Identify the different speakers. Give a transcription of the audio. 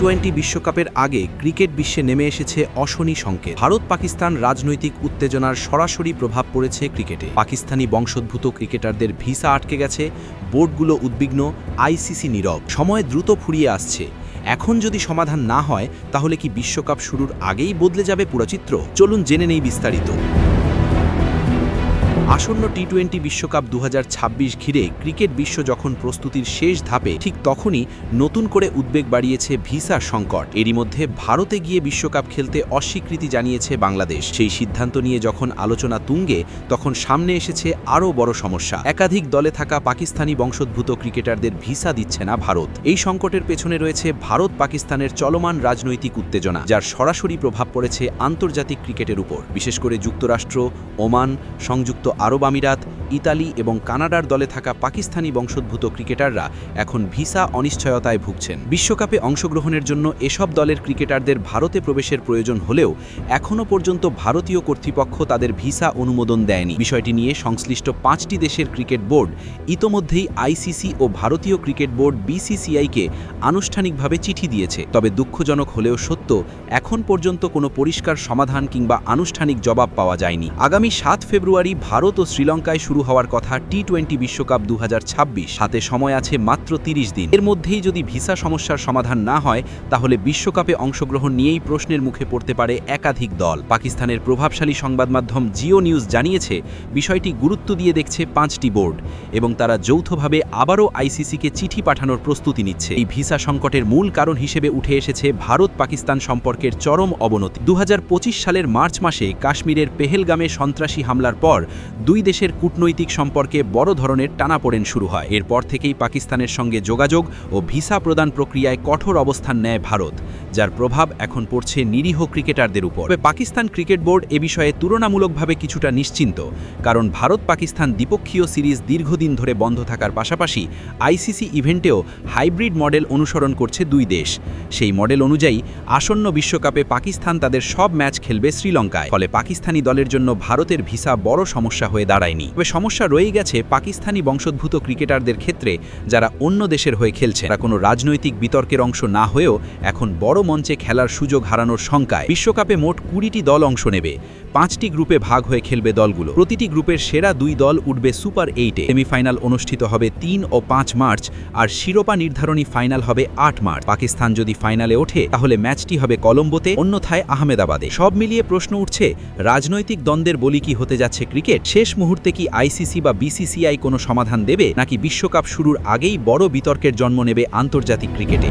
Speaker 1: Twenty বিশ্বকাপের আগে cricket বিশ্বে নেমে এসেছে অশনি সংকেত। ভারত পাকিস্তান রাজনৈতিক উত্তেজনার সরাসরি প্রভাব পড়েছে ক্রিকেটে। পাকিস্তানি বংশোদ্ভূত ক্রিকেটারদের ভিসা আটকে গেছে, বোর্ডগুলো উদ্বিগ্ন, আইসিসি নীরব। সময় দ্রুত ফুরিয়ে আসছে। এখন যদি সমাধান না হয়, তাহলে কি বিশ্বকাপ শুরুর আগেই বদলে যাবে পুরোচিত্র চলুন জেনে নেই বিস্তারিত। আসন্ন টি টোয়েন্টি বিশ্বকাপ দু হাজার ছাব্বিশ ঘিরে ক্রিকেট বিশ্ব যখন প্রস্তুতির শেষ ধাপে, ঠিক তখনই নতুন করে উদ্বেগ বাড়িয়েছে ভিসা সংকট। এরই মধ্যে ভারতে গিয়ে বিশ্বকাপ খেলতে অস্বীকৃতি জানিয়েছে বাংলাদেশ। সেই সিদ্ধান্ত নিয়ে যখন আলোচনা তুঙ্গে, তখন সামনে এসেছে আরও বড় সমস্যা। একাধিক দলে থাকা পাকিস্তানি বংশোদ্ভূত ক্রিকেটারদের ভিসা দিচ্ছে না ভারত। এই সংকটের পেছনে রয়েছে ভারত পাকিস্তানের চলমান রাজনৈতিক উত্তেজনা, যার সরাসরি প্রভাব পড়েছে আন্তর্জাতিক ক্রিকেটের উপর। বিশেষ করে যুক্তরাষ্ট্র, ওমান, সংযুক্ত আরব আমিরাত, ইতালি এবং কানাডার দলে থাকা পাকিস্তানি বংশোদ্ভূত ক্রিকেটাররা এখন ভিসা অনিশ্চয়তায় ভুগছেন। বিশ্বকাপে অংশগ্রহণের জন্য এসব দলের ক্রিকেটারদের ভারতে প্রবেশের প্রয়োজন হলেও এখনও পর্যন্ত ভারতীয় কর্তৃপক্ষ তাদের ভিসা অনুমোদন দেয়নি। বিষয়টি নিয়ে সংশ্লিষ্ট পাঁচটি দেশের ক্রিকেট বোর্ড, ইতোমধ্যেই আইসিসি ও ভারতীয় ক্রিকেট বোর্ড বিসিসিআইকে আনুষ্ঠানিকভাবে চিঠি দিয়েছে। তবে দুঃখজনক হলেও সত্য, এখন পর্যন্ত কোনো পরিষ্কার সমাধান কিংবা আনুষ্ঠানিক জবাব পাওয়া যায়নি। আগামী সাত ফেব্রুয়ারি ভারত ও শ্রীলঙ্কায় শুরু হওয়ার কথা টি টোয়েন্টি বিশ্বকাপ দু হাতে সময় আছে মাত্র তিরিশ দিন। এর মধ্যেই যদি ভিসা সমস্যার সমাধান না হয়, তাহলে বিশ্বকাপে অংশগ্রহণ নিয়েই প্রশ্নের মুখে পড়তে পারে একাধিক দল। পাকিস্তানের প্রভাবশালী সংবাদ মাধ্যম জিও নিউজ জানিয়েছে, বিষয়টি গুরুত্ব দিয়ে দেখছে পাঁচটি বোর্ড এবং তারা যৌথভাবে আবারও আইসিসিকে চিঠি পাঠানোর প্রস্তুতি নিচ্ছে। এই ভিসা সংকটের মূল কারণ হিসেবে উঠে এসেছে ভারত পাকিস্তান সম্পর্কের চরম অবনতি। দু হাজার পঁচিশ সালের মার্চ মাসে কাশ্মীরের পেহেলগামে সন্ত্রাসী হামলার পর দুই দেশের কূটনৈতিক সম্পর্কে বড় ধরনের টানাপোড়েন শুরু হয়। এরপর থেকেই পাকিস্তানের সঙ্গে যোগাযোগ ও ভিসা প্রদান প্রক্রিয়ায় কঠোর অবস্থান নেয় ভারত, যার প্রভাব এখন পড়ছে নিরীহ ক্রিকেটারদের উপর। তবে পাকিস্তান ক্রিকেট বোর্ড এ বিষয়ে তুলনামূলকভাবে কিছুটা নিশ্চিন্ত, কারণ ভারত পাকিস্তান দ্বিপক্ষীয় সিরিজ দীর্ঘদিন ধরে বন্ধ থাকার পাশাপাশি আইসিসি ইভেন্টেও হাইব্রিড মডেল অনুসরণ করছে দুই দেশ। সেই মডেল অনুযায়ী, আসন্ন বিশ্বকাপে পাকিস্তান তাদের সব ম্যাচ খেলবে শ্রীলঙ্কায়। ফলে পাকিস্তানি দলের জন্য ভারতের ভিসা বড় সমস্যা হয়ে দাঁড়ায়নি। তবে সমস্যা রয়ে গেছে পাকিস্তানি বংশোদ্ভূত ক্রিকেটারদের ক্ষেত্রে যারা অন্য দেশের হয়ে খেলছে তারা কোনো রাজনৈতিক বিতর্কের অংশ না হয়েও এখন বড় মঞ্চে খেলার সুযোগ হারানোর শঙ্কায়। বিশ্বকাপে মোট কুড়িটি দল অংশ নেবে। পাঁচটি গ্রুপে ভাগ হয়ে খেলবে দলগুলো। প্রতিটি গ্রুপের সেরা দুই দল উঠবে সুপার এইটে। সেমিফাইনাল অনুষ্ঠিত হবে তিন ও পাঁচ মার্চ আর শিরোপা নির্ধারণী ফাইনাল হবে আট মার্চ। পাকিস্তান যদি ফাইনালে ওঠে, তাহলে ম্যাচটি হবে কলম্বোতে, অন্যথায় আহমেদাবাদে। সব মিলিয়ে প্রশ্ন উঠছে, রাজনৈতিক দ্বন্দ্বের বলি কি হতে যাচ্ছে ক্রিকেট? শেষ মুহূর্তে কি আইসিসি বা বিসিসিআই কোনো সমাধান দেবে, নাকি বিশ্বকাপ শুরুর আগেই বড় বিতর্কের জন্ম নেবে আন্তর্জাতিক ক্রিকেটে?